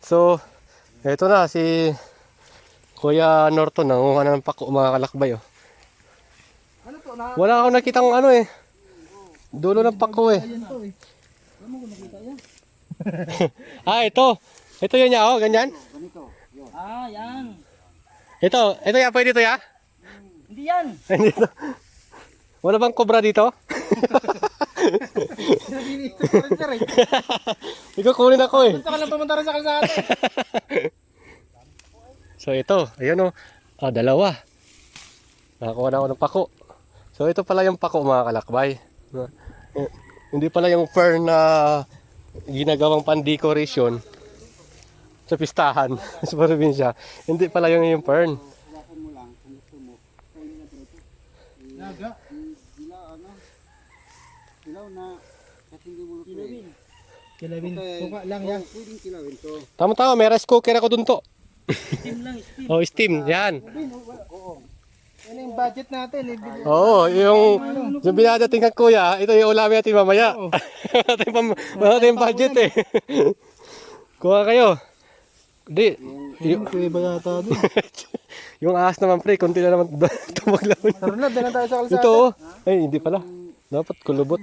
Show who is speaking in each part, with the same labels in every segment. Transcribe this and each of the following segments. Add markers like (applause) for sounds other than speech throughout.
Speaker 1: So, eto na si Kuya Norton nangunga na ng pako mga kalakbay oh.
Speaker 2: Ano to? Na,
Speaker 1: Wala akong nakitang ano eh. Dulo ng pako eh.
Speaker 2: to? (laughs)
Speaker 1: Ah, ito. Ito yun ya, oh, ganyan.
Speaker 2: Ganito. Ah, yan.
Speaker 1: Ito, ito ya, pwede ito ya.
Speaker 2: Hindi yan. (laughs)
Speaker 1: Dito. Wala bang kobra dito? (laughs)
Speaker 2: Sinabi ito pa rin sir eh.
Speaker 1: Ikaw kunin ako eh.
Speaker 2: Gusto ka lang pumunta rin sa kalsada eh. (laughs)
Speaker 1: So ito, ayan o. Ah, dalawa. Nakakuha na ako ng pako. So ito pala yung pako mga kalakbay. Eh, Hindi pala yung fern na ginagawang pan-decoration sa pistahan (laughs) sa probinsya. Hindi pala yung yung fern.
Speaker 2: Naga.
Speaker 3: Sila ano? Na hindi mo
Speaker 2: Kilawin. Kilawin. Suka lang yan.
Speaker 3: Pwedeng kilawin to.
Speaker 1: Tama-tama, may rice cooker ako dun to.
Speaker 2: Steam lang, steam.
Speaker 1: Oh, steam, yan.
Speaker 2: Ano yung budget natin? eh.
Speaker 1: Oo, yung, yung binadating kang kuya, ito yung ulamin natin mamaya. (laughs) wala tayong, pam, tayong budget eh. (laughs) Kuha kayo. Di, yung,
Speaker 2: Kuya ba yata doon? (laughs)
Speaker 1: yung ahas naman pre, konti na naman tumaglawin.
Speaker 2: Tara na, dala tayo sa kalsada.
Speaker 1: Ito oh. Ay, hindi pala. Dapat kulubot.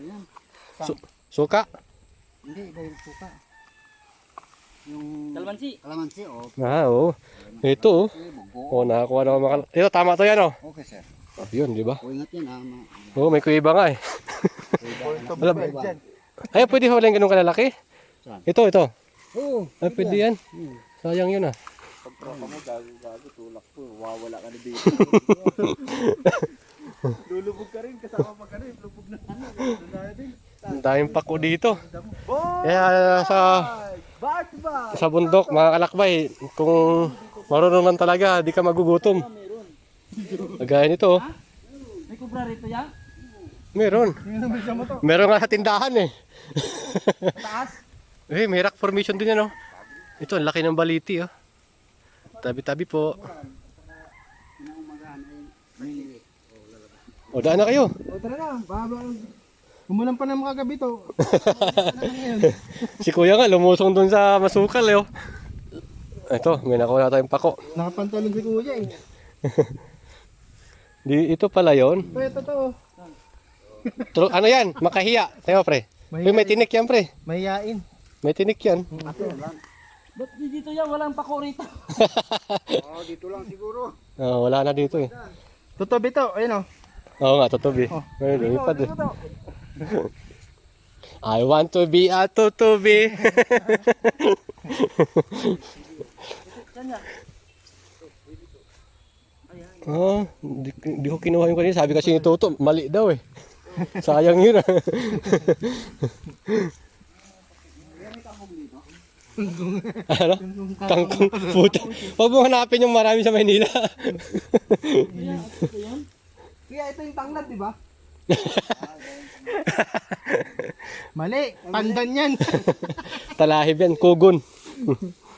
Speaker 3: Ayan.
Speaker 1: Su suka.
Speaker 3: Hindi iba yung suka. Yung
Speaker 2: Kalmansi.
Speaker 3: kalamansi oh.
Speaker 1: Ah, oo. Ito oh.
Speaker 3: Okay, bugo.
Speaker 1: Oh, nakakuha na ako makal... Ito, tama to yan oh.
Speaker 3: Okay sir.
Speaker 1: oh yun, di ba?
Speaker 3: O ingat yan. Ma-
Speaker 1: Oo, may kuiba nga eh. Alam, ay, pwede ho lang ganun kalalaki?
Speaker 3: Saan?
Speaker 1: Ito, ito.
Speaker 3: Oo.
Speaker 1: Ay, pwede yan. Sayang yun ah.
Speaker 3: Pagkaka mo gago gago tulak po. Wawala ka na dito. (laughs)
Speaker 2: Lulubog ka rin kasama pag ano, lubog na ano.
Speaker 1: Ang daming pako dito. Kaya sa sa bundok, mga kalakbay, kung marunong lang talaga, di ka magugutom. Kagaya nito, oh.
Speaker 2: May kubra rito yan?
Speaker 1: meron. Meron nga sa tindahan eh.
Speaker 2: Taas. (laughs)
Speaker 1: eh, may rock formation din yan, oh. Ito, ang laki ng baliti, oh. Tabi-tabi po. O, daan na kayo.
Speaker 2: O tara na, baba. Umulan pa naman kagabi to. (laughs)
Speaker 1: Si kuya nga, lumusong dun sa masukal, eh, oh. Ito, may nakuha na tayong pako.
Speaker 2: Nakapantalon si kuya eh.
Speaker 1: Di, ito pala yon.
Speaker 2: Ito, ito to.
Speaker 1: Tro, ano yan? Makahiya. Tayo, pre. Uy, may tinik yan, pre.
Speaker 2: Mahihain.
Speaker 1: May tinik yan.
Speaker 2: Ba't di dito yan? Walang pako rito. (laughs)
Speaker 3: Oh, dito lang siguro.
Speaker 1: Oh, wala na dito, eh.
Speaker 2: Tutobi to, ayun o.
Speaker 1: Oo nga, tutubi. Ayun, lumipad eh. I want to be a tutubi. oh, (laughs) di, di ko kinuha yung kanina. Sabi kasi ni Toto, mali daw eh. Sayang yun ah. ano? Kangkong puta. Huwag mo hanapin yung marami sa Maynila.
Speaker 2: Kaya ito yung tanglad, di ba? (laughs) Mali, pandan yan.
Speaker 1: Talahib yan, kugon. (laughs)